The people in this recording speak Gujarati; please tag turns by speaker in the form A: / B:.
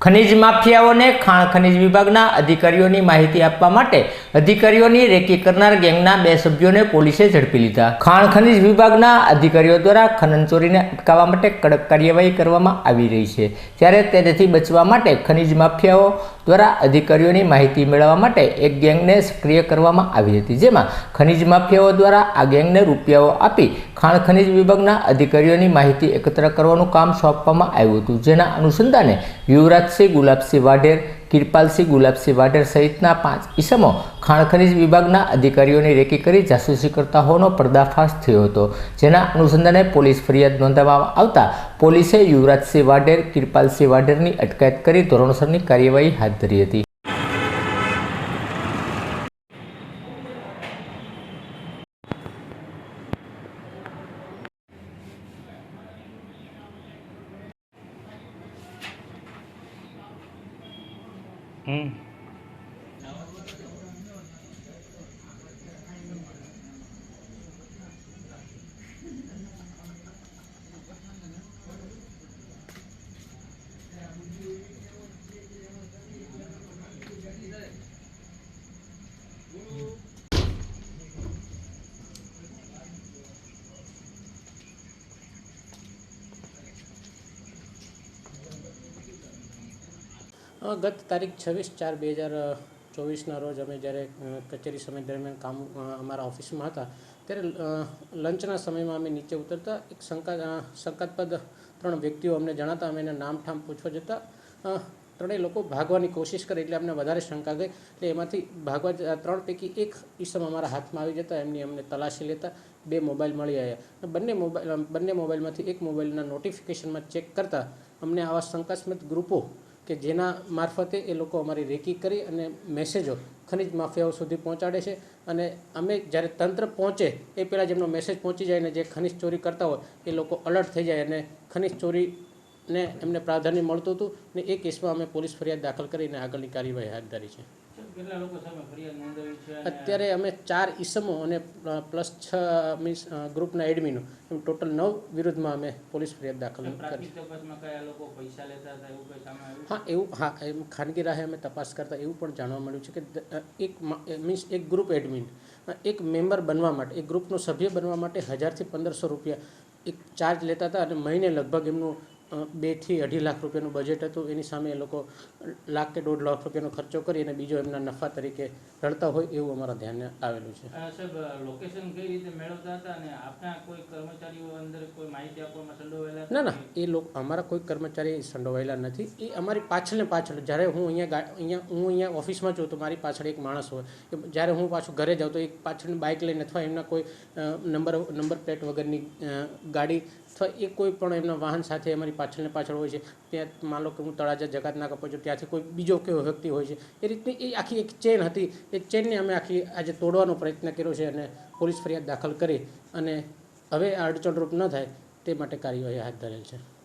A: ખનિજ માફિયાઓને ખાણ ખનિજ વિભાગના અધિકારીઓની માહિતી આપવા માટે અધિકારીઓની રેકી કરનાર ગેંગના બે સભ્યોને પોલીસે ઝડપી લીધા. ખાણ ખનિજ વિભાગના અધિકારીઓ દ્વારા ખનન ચોરીને અટકાવવા માટે કડક કાર્યવાહી કરવામાં આવી રહી છે ત્યારે તેનાથી બચવા માટે ખનિજ માફિયાઓ દ્વારા અધિકારીઓની માહિતી મેળવવા માટે એક ગેંગને સક્રિય કરવામાં આવી હતી, જેમાં ખનિજ માફિયાઓ દ્વારા આ ગેંગને રૂપિયાઓ આપી ખાણ ખનિજ વિભાગના અધિકારીઓની માહિતી એકત્ર કરવાનું કામ સોંપવામાં આવ્યું હતું. જેના અનુસંધાને યુવરાજસિંહ, ગુલાબસિંહ વાઢેર કિરપાલસિંહ, ગુલાબસિંહ વાઢેર સહિતના પાંચ ઈસમો ખાણ ખનિજ વિભાગના અધિકારીઓની રેકી કરી જાસૂસી કરતા હોવાનો પર્દાફાશ થયો હતો. જેના અનુસંધાને પોલીસ ફરિયાદ નોંધાવવામાં આવતા પોલીસે યુવરાજસિંહ વાઢેર, કિરપાલસિંહ વાઢેરની અટકાયત કરી ધોરણસરની કાર્યવાહી હાથ ધરી હતી.
B: Mm. ગત તારીખ છવ્વીસ ચાર બે હજાર ચોવીસના રોજ અમે જ્યારે કચેરી સમય દરમિયાન કામ અમારા ઓફિસમાં હતા, ત્યારે લંચના સમયમાં અમે નીચે ઉતરતા, એક શંકા શંકાસ્પદ ત્રણ વ્યક્તિઓ અમને જણાતા, અમે એના નામઠામ પૂછવા જતાં ત્રણેય લોકો ભાગવાની કોશિશ કરી એટલે અમને વધારે શંકા ગઈ, એટલે એમાંથી ભાગવા ત્રણ પૈકી એક ઈસમ અમારા હાથમાં આવી જતા, એમની અમને તલાશી લેતા, બે મોબાઈલ મળી આવ્યા બંને મોબાઈલ બંને મોબાઈલમાંથી એક મોબાઈલના નોટિફિકેશનમાં ચેક કરતાં, અમને આવા શંકાસ્પદ ગ્રુપો કે જેના મારફતે એ લોકો અમારી રેકી કરી અને મેસેજો ખનિજ માફિયાઓ સુધી પહોંચાડે છે. અને અમે જ્યારે તંત્ર પહોંચે, એ પહેલાં જેમનો મેસેજ પહોંચી જાય ને જે ખનિજ ચોરી કરતા હોય, એ લોકો અલર્ટ થઈ જાય અને ખનિજ ચોરીને એમને પ્રાધાન્ય મળતું હતું ને એ કેસમાં અમે પોલીસ ફરિયાદ દાખલ કરીને આગળની કાર્યવાહી હાથ ધરી છે. અત્યારે અમે ચાર ઈસમો અને પ્લસ છ મીન્સ ગ્રુપના એડમિનો. એમ ટોટલ નવ વિરુદ્ધમાં અમે પોલીસ ફરિયાદ દાખલ કરી. હા એવું હા એમ ખાનગી રાહે અમે તપાસ કરતાં એવું પણ જાણવા મળ્યું છે કે એક મીન્સ એક ગ્રુપ એડમિન એક મેમ્બર બનવા માટે એક ગ્રુપનો સભ્ય બનવા માટે હજારથી પંદરસો રૂપિયા એક ચાર્જ લેતા હતા અને મહિને લગભગ એમનું બેથી અઢી લાખ રૂપિયાનું બજેટ હતું. એની સામે એ લોકો લાખ કે દોઢ લાખ રૂપિયાનો ખર્ચો કરી અને બીજો એમના નફા તરીકે રડતા હોય એવું અમારા ધ્યાને આવેલું છે.
C: સાહેબ લોકેશન કઈ રીતે મેળવતા હતા અને આપના કોઈ કર્મચારીઓ અંદર કોઈ માહિતી આપવામાં સંડોવાયેલા
B: ના ના એ લોકો અમારા કોઈ કર્મચારી સંડોવાયેલા નથી. એ અમારી પાછળ ને પાછળ જ્યારે હું અહીંયા અહીંયા હું અહીંયા ઓફિસમાં છું તો મારી પાછળ એક માણસ હોય. કે જ્યારે હું પાછું ઘરે જાઉં તો એક પાછળની બાઇક લઈને અથવા એમના કોઈ નંબર નંબર પ્લેટ વગરની ગાડી અથવા એ કોઈ પણ એમના વાહન સાથે અમારી પાછળને પાછળ હોય છે, ત્યાં માન લો કે હું તળાજા જગતના કપો છું, ત્યાંથી કોઈ બીજો કેવો વ્યક્તિ હોય છે, એ રીતની એ આખી એક ચેન હતી, એ ચેનને અમે આખી આજે તોડવાનો પ્રયત્ન કર્યો છે અને પોલીસ ફરિયાદ દાખલ કરી અને હવે આ અડચણરૂપ ન થાય તે માટે કાર્યવાહી હાથ ધરેલ છે.